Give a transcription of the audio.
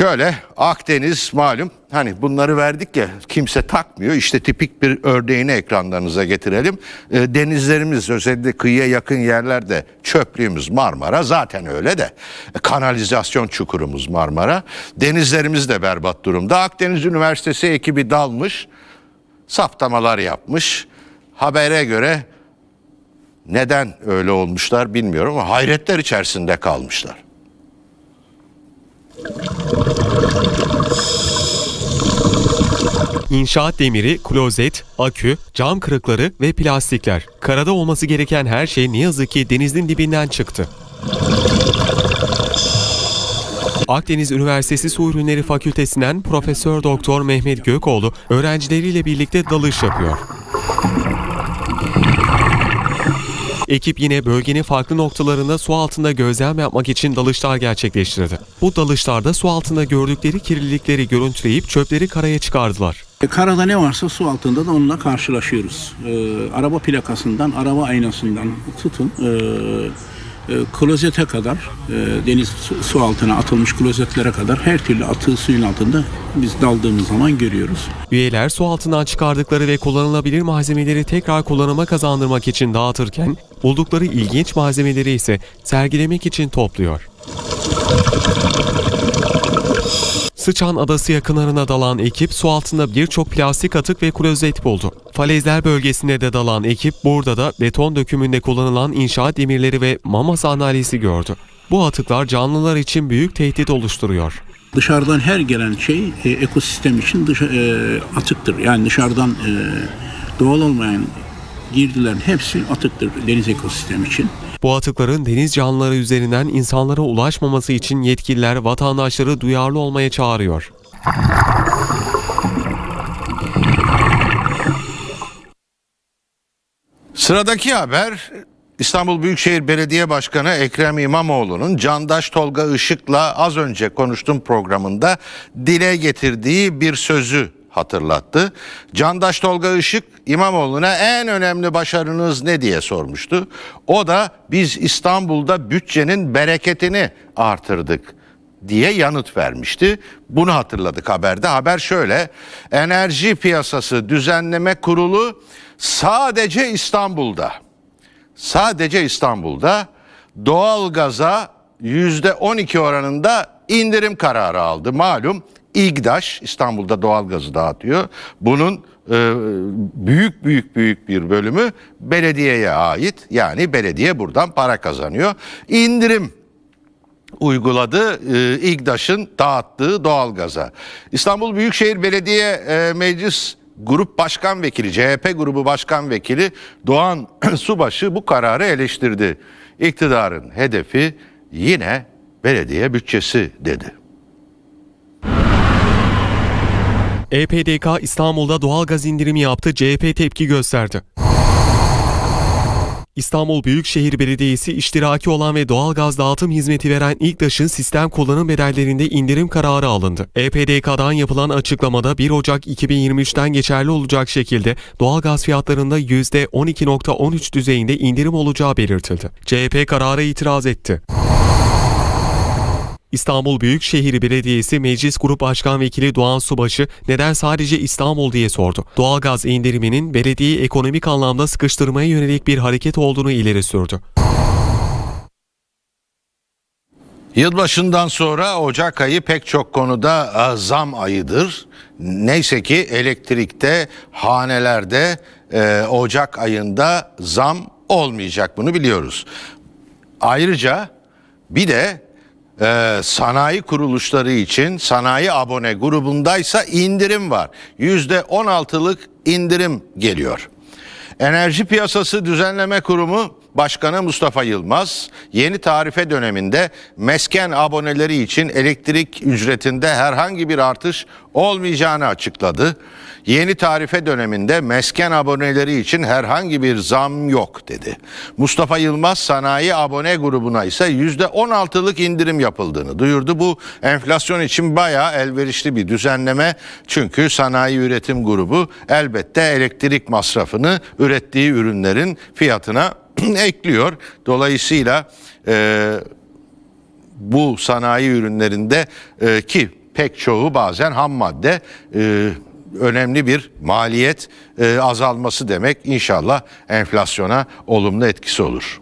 Şöyle Akdeniz malum hani bunları verdik ya kimse takmıyor. İşte tipik bir örneğini ekranlarınıza getirelim. E, denizlerimiz özellikle kıyıya yakın yerlerde çöplüğümüz Marmara zaten öyle de E, kanalizasyon çukurumuz Marmara. Denizlerimiz de berbat durumda. Akdeniz Üniversitesi ekibi dalmış saptamalar yapmış. Habere göre neden öyle olmuşlar bilmiyorum ama hayretler içerisinde kalmışlar. İnşaat demiri, klozet, akü, cam kırıkları ve plastikler. Karada olması gereken her şey ne yazık ki denizin dibinden çıktı. Akdeniz Üniversitesi Su Ürünleri Fakültesinden Profesör Doktor Mehmet Gökoğlu öğrencileriyle birlikte dalış yapıyor. Ekip yine bölgenin farklı noktalarında su altında gözlem yapmak için dalışlar gerçekleştirdi. Bu dalışlarda su altında gördükleri kirlilikleri görüntüleyip çöpleri karaya çıkardılar. E, Karada ne varsa su altında da onunla karşılaşıyoruz. Ee, araba plakasından, araba aynasından tutun e, e, klozete kadar, e, deniz su altına atılmış klozetlere kadar her türlü atığı suyun altında biz daldığımız zaman görüyoruz. Üyeler su altından çıkardıkları ve kullanılabilir malzemeleri tekrar kullanıma kazandırmak için dağıtırken, buldukları ilginç malzemeleri ise sergilemek için topluyor. Sıçan Adası yakınlarına dalan ekip su altında birçok plastik atık ve klozet buldu. Falezler bölgesinde de dalan ekip burada da beton dökümünde kullanılan inşaat demirleri ve mama sandalyesi gördü. Bu atıklar canlılar için büyük tehdit oluşturuyor. Dışarıdan her gelen şey e, ekosistem için dışa, e, atıktır. Yani dışarıdan e, doğal olmayan girdilerin hepsi atıktır deniz ekosistemi için. Bu atıkların deniz canlıları üzerinden insanlara ulaşmaması için yetkililer vatandaşları duyarlı olmaya çağırıyor. Sıradaki haber İstanbul Büyükşehir Belediye Başkanı Ekrem İmamoğlu'nun Candaş Tolga Işık'la az önce konuştuğum programında dile getirdiği bir sözü hatırlattı. Candaş Tolga Işık İmamoğlu'na en önemli başarınız ne diye sormuştu. O da biz İstanbul'da bütçenin bereketini artırdık diye yanıt vermişti. Bunu hatırladık haberde. Haber şöyle. Enerji Piyasası Düzenleme Kurulu sadece İstanbul'da sadece İstanbul'da doğalgaza yüzde 12 oranında indirim kararı aldı. Malum İGDAŞ İstanbul'da doğalgazı dağıtıyor. Bunun e, büyük büyük büyük bir bölümü belediyeye ait. Yani belediye buradan para kazanıyor. İndirim uyguladı e, İGDAŞ'ın dağıttığı doğalgaza. İstanbul Büyükşehir Belediye e, Meclis Grup Başkan Vekili, CHP Grubu Başkan Vekili Doğan Subaşı bu kararı eleştirdi. İktidarın hedefi yine belediye bütçesi dedi. EPDK İstanbul'da doğalgaz indirimi yaptı, CHP tepki gösterdi. İstanbul Büyükşehir Belediyesi iştiraki olan ve doğalgaz dağıtım hizmeti veren İGDAŞ'ın sistem kullanım bedellerinde indirim kararı alındı. EPDK'dan yapılan açıklamada 1 Ocak 2023'ten geçerli olacak şekilde doğalgaz fiyatlarında %12.13 düzeyinde indirim olacağı belirtildi. CHP karara itiraz etti. İstanbul Büyükşehir Belediyesi Meclis Grup Başkan Vekili Doğan Subaşı neden sadece İstanbul diye sordu. Doğalgaz indiriminin belediyeyi ekonomik anlamda sıkıştırmaya yönelik bir hareket olduğunu ileri sürdü. Yılbaşından sonra Ocak ayı pek çok konuda e, zam ayıdır. Neyse ki elektrikte, hanelerde e, Ocak ayında zam olmayacak bunu biliyoruz. Ayrıca bir de e, sanayi kuruluşları için sanayi abone grubundaysa indirim var. Yüzde 16'lık indirim geliyor. Enerji Piyasası Düzenleme Kurumu Başkanı Mustafa Yılmaz yeni tarife döneminde mesken aboneleri için elektrik ücretinde herhangi bir artış olmayacağını açıkladı. Yeni tarife döneminde mesken aboneleri için herhangi bir zam yok dedi. Mustafa Yılmaz sanayi abone grubuna ise %16'lık indirim yapıldığını duyurdu. Bu enflasyon için bayağı elverişli bir düzenleme. Çünkü sanayi üretim grubu elbette elektrik masrafını ürettiği ürünlerin fiyatına ekliyor. Dolayısıyla e, bu sanayi ürünlerinde e, ki pek çoğu bazen ham madde e, önemli bir maliyet e, azalması demek. İnşallah enflasyona olumlu etkisi olur.